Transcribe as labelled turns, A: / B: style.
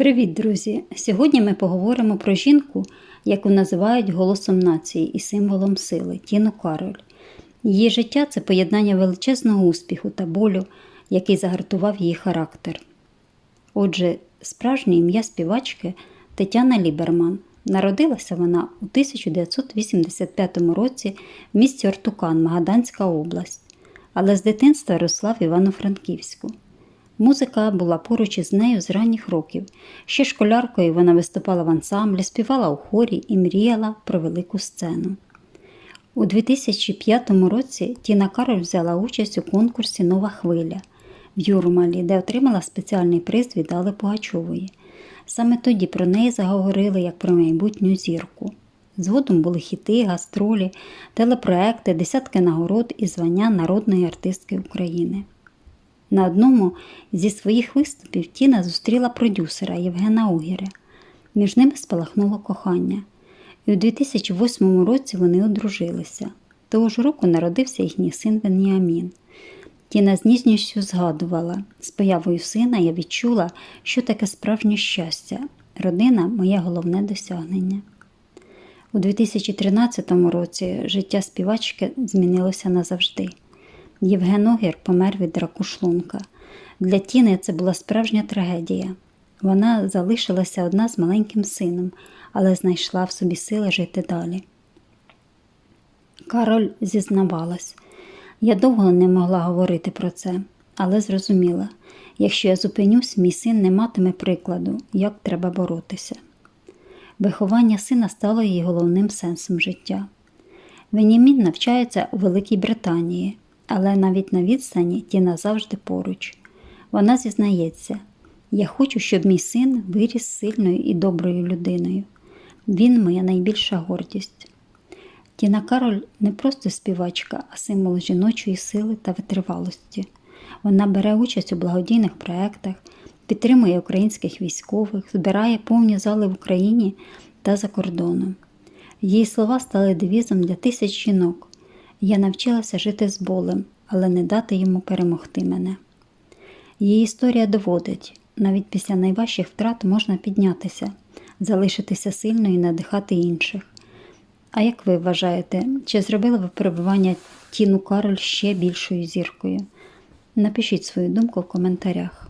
A: Привіт, друзі! Сьогодні ми поговоримо про жінку, яку називають голосом нації і символом сили Тіну Кароль. Її життя це поєднання величезного успіху та болю, який загартував її характер. Отже, справжнє ім'я співачки Тетяна Ліберман. Народилася вона у 1985 році в місті Ортукан, Магаданська область, але з дитинства росла в Івано-Франківську. Музика була поруч із нею з ранніх років. Ще школяркою вона виступала в ансамблі, співала у хорі і мріяла про велику сцену. У 2005 році Тіна Кароль взяла участь у конкурсі Нова хвиля в Юрмалі, де отримала спеціальний приз від Алли Пугачової. Саме тоді про неї заговорили як про майбутню зірку. Згодом були хіти, гастролі, телепроекти, десятки нагород і звання народної артистки України. На одному зі своїх виступів Тіна зустріла продюсера Євгена Угіря. Між ними спалахнуло кохання. І у 2008 році вони одружилися. Того ж року народився їхній син Веніамін. Тіна з ніжністю згадувала, з появою сина я відчула, що таке справжнє щастя. Родина моє головне досягнення. У 2013 році життя співачки змінилося назавжди. Євген Огір помер від раку шлунка. Для Тіни це була справжня трагедія. Вона залишилася одна з маленьким сином, але знайшла в собі сили жити далі. Кароль зізнавалась. Я довго не могла говорити про це, але зрозуміла, якщо я зупинюсь, мій син не матиме прикладу, як треба боротися. Виховання сина стало її головним сенсом життя. Венімін навчається у Великій Британії, але навіть на відстані Тіна завжди поруч. Вона зізнається, я хочу, щоб мій син виріс сильною і доброю людиною. Він моя найбільша гордість. Тіна Кароль не просто співачка, а символ жіночої сили та витривалості. Вона бере участь у благодійних проєктах, підтримує українських військових, збирає повні зали в Україні та за кордоном. Її слова стали девізом для тисяч жінок. Я навчилася жити з болем, але не дати йому перемогти мене. Її історія доводить, навіть після найважчих втрат можна піднятися, залишитися сильною і надихати інших. А як ви вважаєте, чи зробили ви перебування Тіну Кароль ще більшою зіркою? Напишіть свою думку в коментарях.